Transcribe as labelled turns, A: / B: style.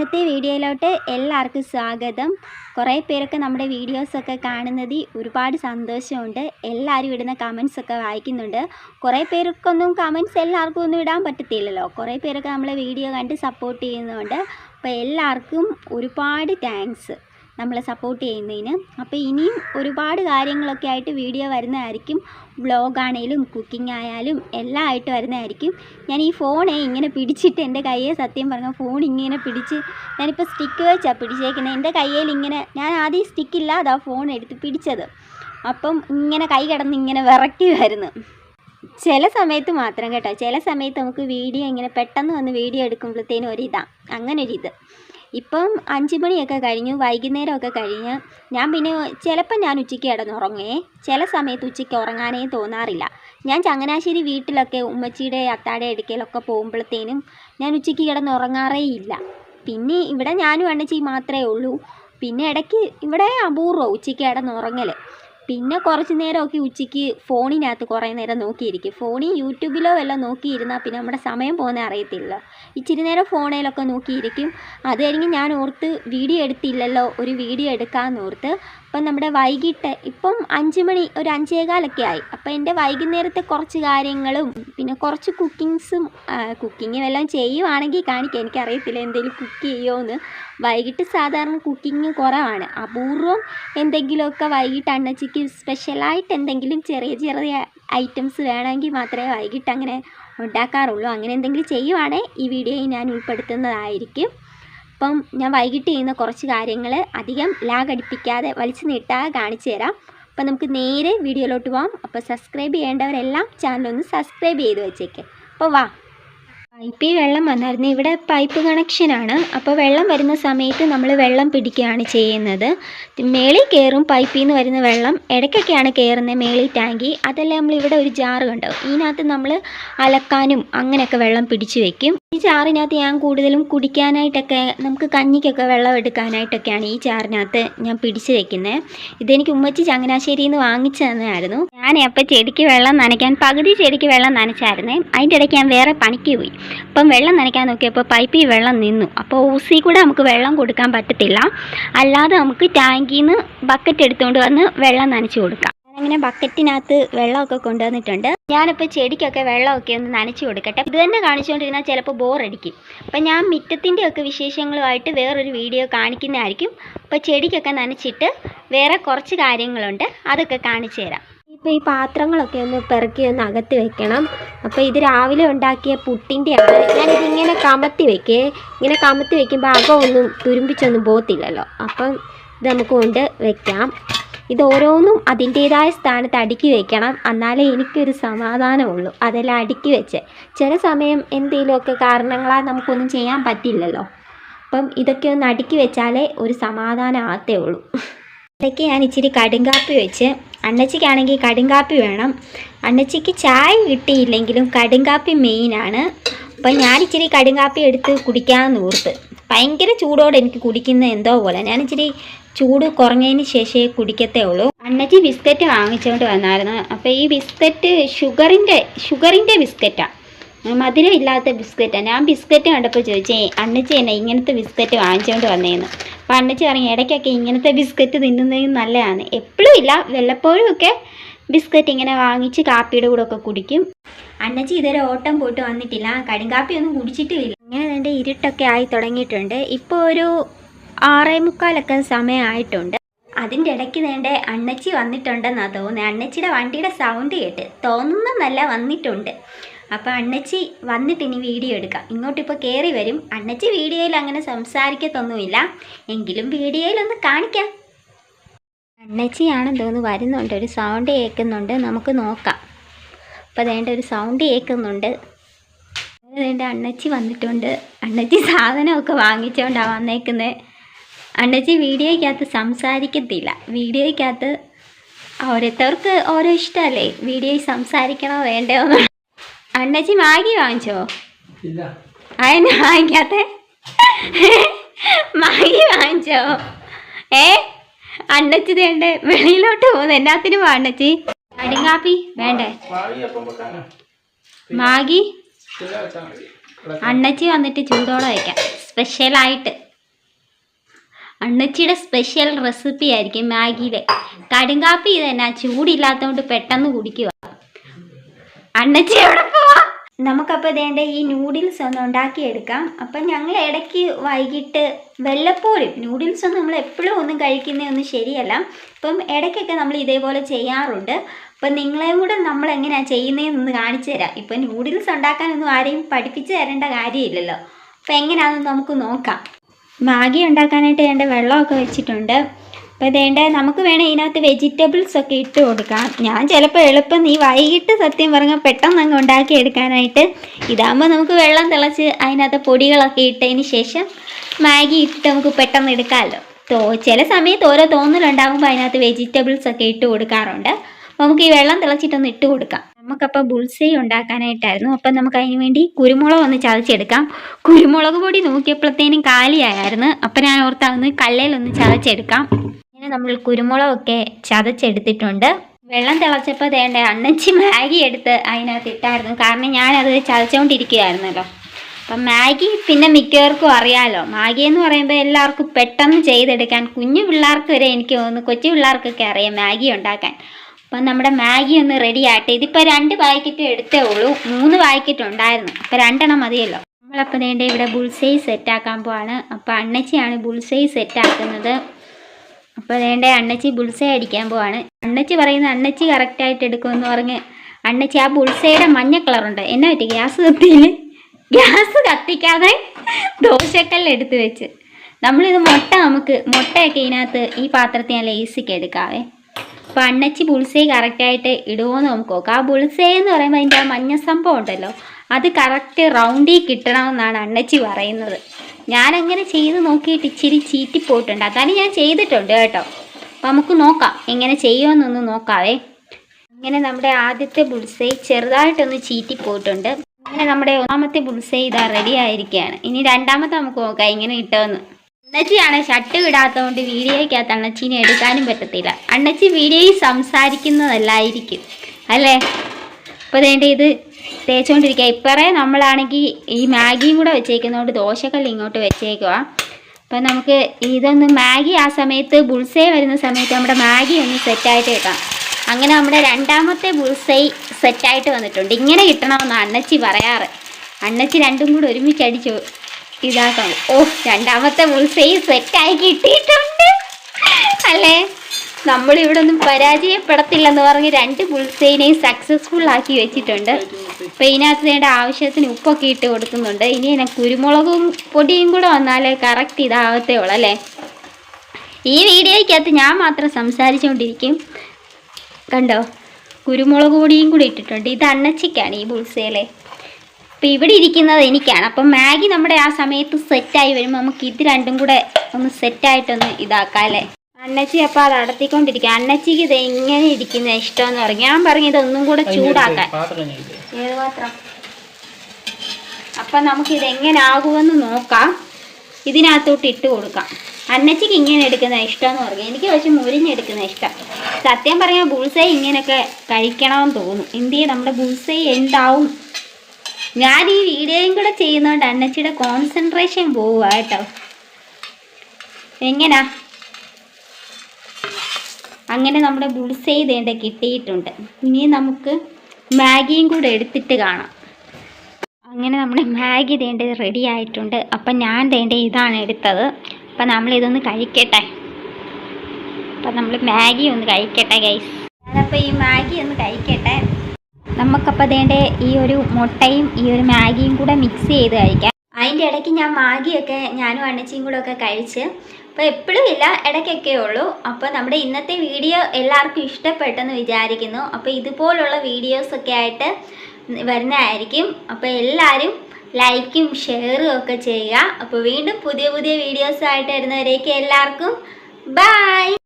A: ഇന്നത്തെ വീഡിയോയിലോട്ട് എല്ലാവർക്കും സ്വാഗതം. കുറേ പേരൊക്കെ നമ്മുടെ വീഡിയോസൊക്കെ കാണുന്നതിൽ ഒരുപാട് സന്തോഷമുണ്ട്. എല്ലാവരും ഇടുന്ന കമൻസൊക്കെ വായിക്കുന്നുണ്ട്. കുറേ പേർക്കൊന്നും കമൻസ് എല്ലാവർക്കും ഒന്നും ഇടാൻ പറ്റത്തില്ലല്ലോ. കുറേ പേരൊക്കെ നമ്മളെ വീഡിയോ കണ്ട് സപ്പോർട്ട് ചെയ്യുന്നുണ്ട്. അപ്പോൾ എല്ലാവർക്കും ഒരുപാട് താങ്ക്സ് നമ്മളെ സപ്പോർട്ട് ചെയ്യുന്നതിന്. അപ്പോൾ ഇനിയും ഒരുപാട് കാര്യങ്ങളൊക്കെ ആയിട്ട് വീഡിയോ വരുന്നതായിരിക്കും. വ്ളോഗാണേലും കുക്കിംഗ് ആയാലും എല്ലാം ആയിട്ട് വരുന്നതായിരിക്കും. ഞാൻ ഈ ഫോണെ ഇങ്ങനെ പിടിച്ചിട്ട് എന്റെ കയ്യെ സത്യം പറഞ്ഞാൽ ഫോൺ ഇങ്ങനെ പിടിച്ച് ഞാനിപ്പോൾ സ്റ്റിക്ക് വെച്ചാണ് പിടിച്ചേക്കുന്നത് എന്റെ കയ്യിൽ ഇങ്ങനെ ഞാൻ ആദ്യം സ്റ്റിക്കില്ല അതാ ഫോൺ എടുത്ത് പിടിച്ചത്. അപ്പം ഇങ്ങനെ കൈ കിടന്ന് ഇങ്ങനെ വിറയ്ക്കുമായിരുന്നു ചില സമയത്ത് മാത്രം കേട്ടോ. ചില സമയത്ത് നമുക്ക് വീഡിയോ ഇങ്ങനെ പെട്ടെന്ന് വന്ന് വീഡിയോ എടുക്കുമ്പോഴത്തേനും ഒരിതാണ് അങ്ങനെ ഒരിത് ഇപ്പം അഞ്ച് മണിയൊക്കെ കഴിഞ്ഞു വൈകുന്നേരമൊക്കെ കഴിഞ്ഞ്. ഞാൻ പിന്നെ ചിലപ്പം ഞാൻ ഉച്ചയ്ക്ക് കിടന്നുറങ്ങേ. ചില സമയത്ത് ഉച്ചയ്ക്ക് ഉറങ്ങാനേ തോന്നാറില്ല. ഞാൻ ചങ്ങനാശ്ശേരി വീട്ടിലൊക്കെ ഉമ്മച്ചിയുടെ അത്താടെ അടുക്കലൊക്കെ പോകുമ്പോഴത്തേനും ഞാൻ ഉച്ചയ്ക്ക് കിടന്നുറങ്ങാറേ ഇല്ല. പിന്നെ ഇവിടെ ഞാനും അണ്ണച്ചി മാത്രമേ ഉള്ളൂ. പിന്നെ ഇടയ്ക്ക് ഇവിടെ അപൂർവം ഉച്ചയ്ക്ക് കിടന്നുറങ്ങൽ പിന്നെ കുറച്ച് നേരമൊക്കെ ഉച്ചയ്ക്ക് ഫോണിനകത്ത് കുറേ നേരം നോക്കിയിരിക്കും. ഫോണിൽ യൂട്യൂബിലോ വല്ലതും നോക്കിയിരുന്നാൽ പിന്നെ നമ്മുടെ സമയം പോകുന്നത് അറിയത്തില്ല. ഇച്ചിരി നേരം ഫോണിലൊക്കെ നോക്കിയിരിക്കും. അത് കഴിഞ്ഞ് ഞാൻ ഓർത്ത് വീഡിയോ എടുത്തില്ലല്ലോ ഒരു വീഡിയോ എടുക്കാമെന്ന് ഓർത്ത് അപ്പം നമ്മുടെ വൈകിട്ട് ഇപ്പം അഞ്ച് മണി ഒരു അഞ്ചേകാലൊക്കെ ആയി. അപ്പം എന്റെ വൈകുന്നേരത്തെ കുറച്ച് കാര്യങ്ങളും പിന്നെ കുറച്ച് കുക്കിങ്സും കുക്കിങ് എല്ലാം ചെയ്യുവാണെങ്കിൽ കാണിക്കാം. എനിക്കറിയത്തില്ല എന്തെങ്കിലും കുക്ക് ചെയ്യുമോയെന്ന് വൈകിട്ട് സാധാരണ കുക്കിങ് കുറവാണ്. അപൂർവം എന്തെങ്കിലുമൊക്കെ വൈകിട്ട് അണ്ണച്ചിക്ക് സ്പെഷ്യലായിട്ട് എന്തെങ്കിലും ചെറിയ ചെറിയ ഐറ്റംസ് വേണമെങ്കിൽ മാത്രമേ വൈകിട്ട് അങ്ങനെ ഉണ്ടാക്കാറുള്ളൂ. അങ്ങനെ എന്തെങ്കിലും ചെയ്യുവാണെങ്കിൽ ഈ വീഡിയോയിൽ ഞാൻ ഉൾപ്പെടുത്തുന്നതായിരിക്കും. അപ്പം ഞാൻ വൈകിട്ട് ചെയ്യുന്ന കുറച്ച് കാര്യങ്ങൾ അധികം ലാഗ് അടിപ്പിക്കാതെ വലിച്ചു നീട്ടാതെ കാണിച്ചു തരാം. അപ്പം നമുക്ക് നേരെ വീഡിയോയിലോട്ട് പോകാം അപ്പോൾ സബ്സ്ക്രൈബ് ചെയ്യേണ്ടവരെല്ലാം ചാനലൊന്ന് സബ്സ്ക്രൈബ് ചെയ്ത് വെച്ചേക്ക്. അപ്പോൾ വാ. പൈപ്പിൽ വെള്ളം വന്നായിരുന്നു. ഇവിടെ പൈപ്പ് കണക്ഷനാണ് അപ്പോൾ വെള്ളം വരുന്ന സമയത്ത് നമ്മൾ വെള്ളം പിടിക്കുകയാണ് ചെയ്യുന്നത്. മേളിൽ കയറും പൈപ്പിൽ നിന്ന് വരുന്ന വെള്ളം. ഇടയ്ക്കൊക്കെയാണ് കയറുന്നത് മേളിൽ ടാങ്കി. അതെല്ലാം നമ്മൾ ഇവിടെ ഒരു ജാറ് കണ്ടോ? ഇതിനകത്ത് നമ്മൾ അലക്കാനും അങ്ങനെയൊക്കെ വെള്ളം പിടിച്ചു വെക്കും. ഈ ചാറിനകത്ത് ഞാൻ കൂടുതലും കുടിക്കാനായിട്ടൊക്കെ നമുക്ക് കഞ്ഞിക്കൊക്കെ വെള്ളം എടുക്കാനായിട്ടൊക്കെയാണ് ഈ ചാറിനകത്ത് ഞാൻ പിടിച്ചു വെക്കുന്നത്. ഇതെനിക്ക് ഉമ്മച്ചി ചങ്ങനാശ്ശേരിയിൽ നിന്ന് വാങ്ങിച്ചു തന്നതായിരുന്നു. ഞാൻ അപ്പോൾ ചെടിക്ക് വെള്ളം നനയ്ക്കാൻ പകുതി ചെടിക്ക് വെള്ളം നനച്ചായിരുന്നേ. അതിന്റെ ഇടയ്ക്ക് ഞാൻ വേറെ പണിക്ക് പോയി. അപ്പം വെള്ളം നനയ്ക്കാൻ നോക്കിയപ്പോൾ പൈപ്പിൽ വെള്ളം നിന്നു. അപ്പോൾ ഊസി കൂടെ നമുക്ക് വെള്ളം കൊടുക്കാൻ പറ്റത്തില്ല. അല്ലാതെ നമുക്ക് ടാങ്കിൽ നിന്ന് ബക്കറ്റ് എടുത്തുകൊണ്ട് വന്ന് വെള്ളം നനച്ച് കൊടുക്കാം. അങ്ങനെ ബക്കറ്റിനകത്ത് വെള്ളമൊക്കെ കൊണ്ടുവന്നിട്ടുണ്ട്. ഞാനിപ്പോൾ ചെടിക്കൊക്കെ വെള്ളമൊക്കെ ഒന്ന് നനച്ച് കൊടുക്കട്ടെ. ഇത് തന്നെ കാണിച്ചുകൊണ്ടിരുന്നാൽ ചിലപ്പോൾ ബോറടിക്കും അപ്പം ഞാൻ മിറ്റത്തിന്റെ ഒക്കെ വിശേഷങ്ങളുമായിട്ട് വേറൊരു വീഡിയോ കാണിക്കുന്നതായിരിക്കും. അപ്പോൾ ചെടിക്കൊക്കെ നനച്ചിട്ട് വേറെ കുറച്ച് കാര്യങ്ങളുണ്ട്. അതൊക്കെ കാണിച്ചു തരാം. ഇപ്പോൾ ഈ പാത്രങ്ങളൊക്കെ ഒന്ന് പെറുക്കി ഒന്ന് അകത്ത് വെക്കണം. അപ്പോൾ ഇത് രാവിലെ ഉണ്ടാക്കിയ പുട്ടിന്റെയാണ്. ഞാനിതിങ്ങനെ കമത്തി വെക്കേ. ഇങ്ങനെ കമത്തി വെക്കുമ്പോൾ അകമൊന്നും തുരുമ്പിച്ചൊന്നും പോകത്തില്ലല്ലോ. അപ്പം ഇത് നമുക്ക് കൊണ്ട് വെക്കാം. ഇത് ഓരോന്നും അതിന്റേതായ സ്ഥാനത്ത് അടുക്കി വെക്കണം. എന്നാലേ എനിക്കൊരു സമാധാനമുള്ളൂ. അതെല്ലാം അടുക്കി വെച്ച്. ചില സമയം എന്തെങ്കിലുമൊക്കെ കാരണങ്ങളാൽ നമുക്കൊന്നും ചെയ്യാൻ പറ്റില്ലല്ലോ. അപ്പം ഇതൊക്കെ ഒന്ന് അടുക്കി വെച്ചാലേ ഒരു സമാധാനം ആകത്തേ ഉള്ളൂ. ഇതൊക്കെ ഞാൻ ഇച്ചിരി കടുങ്കാപ്പി വെച്ച് അണ്ണച്ചിക്കാണെങ്കിൽ കടുങ്കാപ്പി വേണം. അണ്ണച്ചിക്ക് ചായ കിട്ടിയില്ലെങ്കിലും കടുങ്കാപ്പി മെയിനാണ് അപ്പം ഞാൻ ഇച്ചിരി കടുങ്കാപ്പി എടുത്ത് കുടിക്കാമെന്ന് ഓർത്ത്. ഭയങ്കര ചൂടോടെ എനിക്ക് കുടിക്കുന്ന എന്തോ പോലെ. ഞാൻ ഇച്ചിരി ചൂട് കുറഞ്ഞതിന് ശേഷമേ കുടിക്കത്തേ ഉള്ളൂ. അണ്ണച്ചി ബിസ്ക്കറ്റ് വാങ്ങിച്ചുകൊണ്ട് വന്നായിരുന്നു. അപ്പോൾ ഈ ബിസ്ക്കറ്റ് ഷുഗറിന്റെ ഷുഗറിന്റെ ബിസ്ക്കറ്റാണ് മധുരമില്ലാത്ത ബിസ്ക്കറ്റാണ് ഞാൻ ബിസ്ക്കറ്റ് കണ്ടപ്പോൾ ചോദിച്ചേ അണ്ണച്ചി എന്നെ ഇങ്ങനത്തെ ബിസ്ക്കറ്റ് വാങ്ങിച്ചുകൊണ്ട് വന്നേന്ന്. അപ്പോൾ പറയും ഇടയ്ക്കൊക്കെ ഇങ്ങനത്തെ ബിസ്ക്കറ്റ് തിന്നുന്നതും നല്ലതാണ്. എപ്പോഴും ഇല്ല. വല്ലപ്പോഴും ഒക്കെ ബിസ്ക്കറ്റ് ഇങ്ങനെ വാങ്ങിച്ച് കാപ്പിയുടെ കൂടെ ഒക്കെ കുടിക്കും. അണ്ണച്ചി ഇതുവരെ ഓട്ടം പോയിട്ട് വന്നിട്ടില്ല. കടുങ്കാപ്പി ഒന്നും കുടിച്ചിട്ടുമില്ല. ഇങ്ങനെ എന്റെ ഇരുട്ടൊക്കെ ആയി തുടങ്ങിയിട്ടുണ്ട്. ഇപ്പോൾ ഒരു ആറേ മുക്കാലൊക്കെ സമയമായിട്ടുണ്ട്. അതിന്റെ ഇടയ്ക്ക് വേണ്ട അണ്ണച്ചി വന്നിട്ടുണ്ടെന്നാണ് തോന്നുന്നത് അണ്ണച്ചിയുടെ വണ്ടിയുടെ സൗണ്ട് കേട്ട് തോന്നുന്നതല്ല വന്നിട്ടുണ്ട്. അപ്പോൾ അണ്ണച്ചി വന്നിട്ട് ഇനി വീഡിയോ എടുക്കാം. ഇങ്ങോട്ടിപ്പോൾ കയറി വരും. അണ്ണച്ചി വീഡിയോയിൽ അങ്ങനെ സംസാരിക്കത്തൊന്നുമില്ല. എങ്കിലും വീഡിയോയിലൊന്ന് കാണിക്കാം. അണ്ണച്ചിയാണെന്ന് തോന്നുന്നു വരുന്നുണ്ട്. ഒരു സൗണ്ട് കേൾക്കുന്നുണ്ട്. നമുക്ക് നോക്കാം. അപ്പോൾ അതേണ്ട ഒരു സൗണ്ട് കേൾക്കുന്നുണ്ട്. അതേണ്ട അണ്ണച്ചി വന്നിട്ടുണ്ട്. അണ്ണച്ചി സാധനമൊക്കെ വാങ്ങിച്ചുകൊണ്ടാണ് വന്നേക്കുന്നത് അണ്ണച്ചി വീഡിയോയ്ക്കകത്ത് സംസാരിക്കത്തില്ല. വീഡിയോയ്ക്കകത്ത് ഓരോരുത്തർക്ക് ഓരോ ഇഷ്ടമല്ലേ? വീഡിയോയിൽ സംസാരിക്കണോ വേണ്ടോ എന്ന് അണ്ണച്ചി മാഗി വാങ്ങിച്ചോ? അതിനെ വാങ്ങിക്കാത്ത? മാഗി വാങ്ങിച്ചോ? ഏ? അണ്ണച്ചി തേണ്ട വെളിയിലോട്ട് പോകുന്നു. എന്നാത്തിനും അണ്ണച്ചി? കടുങ്കാപ്പി വേണ്ടേ? മാഗി അണ്ണച്ചി വന്നിട്ട് ചൂടോളം വയ്ക്കാം സ്പെഷ്യലായിട്ട് അണ്ണച്ചിയുടെ സ്പെഷ്യൽ റെസിപ്പി ആയിരിക്കും മാഗിയുടെ കടുങ്കാപ്പി ഇത് തന്നെ ചൂടില്ലാത്തതുകൊണ്ട് പെട്ടെന്ന് കുടിക്കുക അണ്ണച്ചി പോവാ നമുക്കപ്പോൾ ഇതേണ്ട ഈ നൂഡിൽസ് ഒന്ന് ഉണ്ടാക്കിയെടുക്കാം. അപ്പം ഞങ്ങൾ ഇടയ്ക്ക് വൈകിട്ട് വല്ലപ്പോഴും നൂഡിൽസ് ഒന്നും നമ്മൾ എപ്പോഴും ഒന്നും കഴിക്കുന്നതൊന്നും ശരിയല്ല. അപ്പം ഇടയ്ക്കൊക്കെ നമ്മൾ ഇതേപോലെ ചെയ്യാറുണ്ട്. അപ്പം നിങ്ങളെയും കൂടെ നമ്മൾ എങ്ങനെയാണ് ചെയ്യുന്നതെന്നൊന്ന് കാണിച്ചു തരാം. ഇപ്പം നൂഡിൽസ് ഉണ്ടാക്കാനൊന്നും ആരെയും പഠിപ്പിച്ചു തരേണ്ട കാര്യമില്ലല്ലോ. അപ്പം എങ്ങനെയാണെന്ന് നമുക്ക് നോക്കാം. മാഗി ഉണ്ടാക്കാനായിട്ട് വേണ്ട വെള്ളമൊക്കെ വെച്ചിട്ടുണ്ട്. അപ്പോൾ ഇതേണ്ട നമുക്ക് വേണേൽ ഇതിനകത്ത് വെജിറ്റബിൾസ് ഒക്കെ ഇട്ട് കൊടുക്കാം. ഞാൻ ചിലപ്പോൾ എളുപ്പം ഈ വൈകിട്ട് സത്യം പറഞ്ഞാൽ പെട്ടെന്ന് അങ്ങ് ഉണ്ടാക്കിയെടുക്കാനായിട്ട് ഇതാകുമ്പോൾ നമുക്ക് വെള്ളം തിളച്ച് അതിനകത്ത് പൊടികളൊക്കെ ഇട്ടതിന് ശേഷം മാഗി ഇട്ടിട്ട് നമുക്ക് പെട്ടെന്ന് എടുക്കാമല്ലോ തോ ചില സമയത്ത് ഓരോ തോന്നലുണ്ടാകുമ്പോൾ അതിനകത്ത് വെജിറ്റബിൾസ് ഒക്കെ ഇട്ട് കൊടുക്കാറുണ്ട്. നമുക്ക് ഈ വെള്ളം തിളച്ചിട്ടൊന്ന് ഇട്ട് കൊടുക്കാം. നമുക്കപ്പോൾ ബുൾസൈ ഉണ്ടാക്കാനായിട്ടായിരുന്നു. അപ്പം നമുക്ക് അതിന് വേണ്ടി കുരുമുളക് ഒന്ന് ചതച്ചെടുക്കാം. കുരുമുളക് പൊടി നോക്കിയപ്പോഴത്തേനും കാലിയായിരുന്നു. അപ്പം ഞാൻ ഓർത്താവുന്ന കല്ലേലൊന്ന് ചതച്ചെടുക്കാം. ഇങ്ങനെ നമ്മൾ കുരുമുളകൊക്കെ ചതച്ചെടുത്തിട്ടുണ്ട്. വെള്ളം തിളച്ചപ്പോൾ വേണ്ട അണ്ണച്ചി മാഗി എടുത്ത് അതിനകത്ത് ഇട്ടായിരുന്നു. കാരണം ഞാനത് ചതച്ചുകൊണ്ടിരിക്കുകയായിരുന്നല്ലോ അപ്പം മാഗി പിന്നെ മിക്കവർക്കും അറിയാമല്ലോ മാഗി എന്ന് പറയുമ്പോൾ എല്ലാവർക്കും പെട്ടെന്ന് ചെയ്തെടുക്കാൻ കുഞ്ഞു പിള്ളേർക്ക് വരെ എനിക്ക് തോന്നുന്നു കൊച്ചു പിള്ളേർക്കൊക്കെ അറിയാം മാഗി ഉണ്ടാക്കാൻ. അപ്പം നമ്മുടെ മാഗി ഒന്ന് റെഡി ആട്ടെ ഇതിപ്പോൾ രണ്ട് പാക്കറ്റ് എടുത്തേ ഉള്ളൂ. മൂന്ന് പാക്കറ്റ് ഉണ്ടായിരുന്നു. അപ്പോൾ രണ്ടെണ്ണം മതിയല്ലോ. നമ്മളപ്പോൾ വേണ്ട ഇവിടെ ബുൾസൈ സെറ്റാക്കാൻ പോവാണ്. അപ്പോൾ അണ്ണച്ചിയാണ് ബുൾസൈ സെറ്റാക്കുന്നത് അപ്പോൾ വേണ്ട അണ്ണച്ചി ബുൾസൈ അടിക്കാൻ പോവാണ്. അണ്ണച്ചി പറയുന്ന അണ്ണച്ചി കറക്റ്റായിട്ട് എടുക്കുമെന്ന് പറഞ്ഞ് അണ്ണച്ചി ആ ബുൾസൈയുടെ മഞ്ഞ കളറുണ്ട് എന്നാ പറ്റി? ഗ്യാസ് കത്തിയിൽ ഗ്യാസ് കത്തിക്കാതെ ദോശക്കല്ല് എടുത്ത് വെച്ച്. നമ്മളിത് മുട്ട നമുക്ക് മുട്ടയൊക്കെ ഇതിനകത്ത് ഈ പാത്രത്തിൽ ഞാൻ ലേസിക്ക് എടുക്കാവേ. അപ്പോൾ അണ്ണച്ചി ബുൾസൈ കറക്റ്റായിട്ട് ഇടുമോയെന്ന് നമുക്ക് നോക്കാം. ആ ബുൾസൈ എന്ന് പറയുമ്പോൾ അതിന്റെ ആ മഞ്ഞ സംഭവം ഉണ്ടല്ലോ. അത് കറക്റ്റ് റൗണ്ടിൽ കിട്ടണമെന്നാണ് അണ്ണച്ചി പറയുന്നത്. ഞാനങ്ങനെ ചെയ്ത് നോക്കിയിട്ട് ഇച്ചിരി ചീറ്റിപ്പോയിട്ടുണ്ട്. അതാണ് ഞാൻ ചെയ്തിട്ടുണ്ട് കേട്ടോ. അപ്പം നമുക്ക് നോക്കാം എങ്ങനെ ചെയ്യുമെന്നൊന്ന് നോക്കാവേ. അങ്ങനെ നമ്മുടെ ആദ്യത്തെ ബുൾസൈ ചെറുതായിട്ടൊന്ന് ചീറ്റിപ്പോയിട്ടുണ്ട്. അങ്ങനെ നമ്മുടെ ഒന്നാമത്തെ ബുൾസൈ ഇതാ റെഡി ആയിരിക്കുകയാണ്. ഇനി രണ്ടാമത്തെ നമുക്ക് നോക്കാം എങ്ങനെ കിട്ടുമെന്ന്. അണ്ണച്ചിയാണ് ഷർട്ട് വിടാത്തതുകൊണ്ട് വീഡിയോയ്ക്കകത്ത് അണ്ണച്ചീനെ എടുക്കാനും പറ്റത്തില്ല. അണ്ണച്ചി വീഡിയോയിൽ സംസാരിക്കുന്നതല്ലായിരിക്കും. അല്ലേ? അപ്പോൾ വേണ്ട ഇത് തേച്ചുകൊണ്ടിരിക്കുക ഇപ്പറേ നമ്മളാണെങ്കിൽ ഈ മാഗിയും കൂടെ വെച്ചേക്കുന്നതുകൊണ്ട് ദോശക്കല്ല് ഇങ്ങോട്ട് വെച്ചേക്കുക അപ്പം നമുക്ക് ഇതൊന്ന് മാഗി ആ സമയത്ത് ബുൾസൈ വരുന്ന സമയത്ത് നമ്മുടെ മാഗി ഒന്ന് സെറ്റായിട്ട് കിട്ടാം. അങ്ങനെ നമ്മുടെ രണ്ടാമത്തെ ബുൾസൈ സെറ്റായിട്ട് വന്നിട്ടുണ്ട്. ഇങ്ങനെ കിട്ടണമെന്നാണ് അണ്ണച്ചി പറയാറ്. അണ്ണച്ചി രണ്ടും കൂടെ ഒരുമിച്ച് അടിച്ചു ഇതാക്കാം ഓ രണ്ടാമത്തെ ബുൾസൈ സെറ്റായി കിട്ടിയിട്ടുണ്ട്. അല്ലേ? നമ്മളിവിടെ ഒന്നും പരാജയപ്പെടത്തില്ലെന്ന് പറഞ്ഞ് രണ്ട് ബുൾസൈനെയും സക്സസ്ഫുൾ ആക്കി വെച്ചിട്ടുണ്ട്. അപ്പോൾ ഇതിനകത്ത് വേണ്ട ആവശ്യത്തിന് ഉപ്പൊക്കെ ഇട്ട് കൊടുക്കുന്നുണ്ട്. ഇനി ഞാൻ കുരുമുളകും പൊടിയും കൂടെ വന്നാലേ കറക്റ്റ് ഇതാവത്തേ ഉള്ളൂ അല്ലേ? ഈ വീഡിയോയ്ക്കകത്ത് ഞാൻ മാത്രം സംസാരിച്ചുകൊണ്ടിരിക്കും. കണ്ടോ? കുരുമുളക് പൊടിയും കൂടി ഇട്ടിട്ടുണ്ട്. ഇത് അണ്ണച്ചിക്കാണ് ഈ ബുൾസയിലെ അപ്പം ഇവിടെ ഇരിക്കുന്നത് എനിക്കാണ്. അപ്പം മാഗി നമ്മുടെ ആ സമയത്ത് സെറ്റായി വരുമ്പോൾ നമുക്ക് ഇത് രണ്ടും കൂടെ ഒന്ന് സെറ്റായിട്ടൊന്ന് ഇതാക്കാം അല്ലേ? അണ്ണച്ചി അപ്പോൾ അത് അടത്തിക്കൊണ്ടിരിക്കുക. അണ്ണച്ചിക്ക് ഇത് എങ്ങനെ ഇരിക്കുന്ന ഇഷ്ടമെന്ന് പറഞ്ഞു ഞാൻ പറഞ്ഞു ഇതൊന്നും കൂടെ ചൂടാക്കാൻ. ഏത് പാത്രം? അപ്പം നമുക്ക് ഇത് എങ്ങനെ ആകുമെന്ന് നോക്കാം. ഇതിനകത്തോട്ട് ഇട്ട് കൊടുക്കാം. അന്നച്ചിക്ക് ഇങ്ങനെ എടുക്കുന്ന ഇഷ്ടം എന്ന് പറഞ്ഞു. എനിക്ക് പക്ഷെ മുരിഞ്ഞെടുക്കുന്ന ഇഷ്ടം. സത്യം പറഞ്ഞാൽ ബുൾസൈ ഇങ്ങനെയൊക്കെ കഴിക്കണമെന്ന് തോന്നും. ഇന്ത്യയിൽ നമ്മുടെ ബുൾസൈ എന്താവും? ഞാൻ ഈ വീഡിയോയും കൂടെ ചെയ്യുന്നതുകൊണ്ട് അന്നച്ചിയുടെ കോൺസെൻട്രേഷൻ പോവുക കേട്ടോ. എങ്ങനാ? അങ്ങനെ നമ്മുടെ ബുൾസൈ ഇതേണ്ട കിട്ടിയിട്ടുണ്ട്. ഇനി നമുക്ക് മാഗിയും കൂടെ എടുത്തിട്ട് കാണാം. അങ്ങനെ നമ്മുടെ മാഗി തേണ്ട റെഡി ആയിട്ടുണ്ട്. അപ്പം ഞാൻ തേണ്ട ഇതാണ് എടുത്തത്. അപ്പം നമ്മൾ ഇതൊന്ന് കഴിക്കട്ടെ. അപ്പം നമ്മൾ മാഗി ഒന്ന് കഴിക്കട്ടെ ഗൈസ് ഞാനപ്പോൾ ഈ മാഗി ഒന്ന് കഴിക്കട്ടെ. നമുക്കപ്പോൾ തേണ്ട ഈ ഒരു മുട്ടയും ഈ ഒരു മാഗിയും കൂടെ മിക്സ് ചെയ്ത് കഴിക്കാം. അതിന്റെ ഇടയ്ക്ക് ഞാൻ മാഗിയൊക്കെ ഞാനും അണ്ണച്ചിയും കൂടെ ഒക്കെ കഴിച്ച് അപ്പോൾ എപ്പോഴും ഇല്ല ഇടയ്ക്കൊക്കെ ഉള്ളൂ. അപ്പോൾ നമ്മുടെ ഇന്നത്തെ വീഡിയോ എല്ലാവർക്കും ഇഷ്ടപ്പെട്ടെന്ന് വിചാരിക്കുന്നു. അപ്പോൾ ഇതുപോലുള്ള വീഡിയോസൊക്കെ ആയിട്ട് വരുന്നതായിരിക്കും. അപ്പോൾ എല്ലാവരും ലൈക്കും ഷെയറും ഒക്കെ ചെയ്യുക. അപ്പോൾ വീണ്ടും പുതിയ പുതിയ വീഡിയോസായിട്ട് വരുന്നവരേക്ക് എല്ലാവർക്കും ബൈ!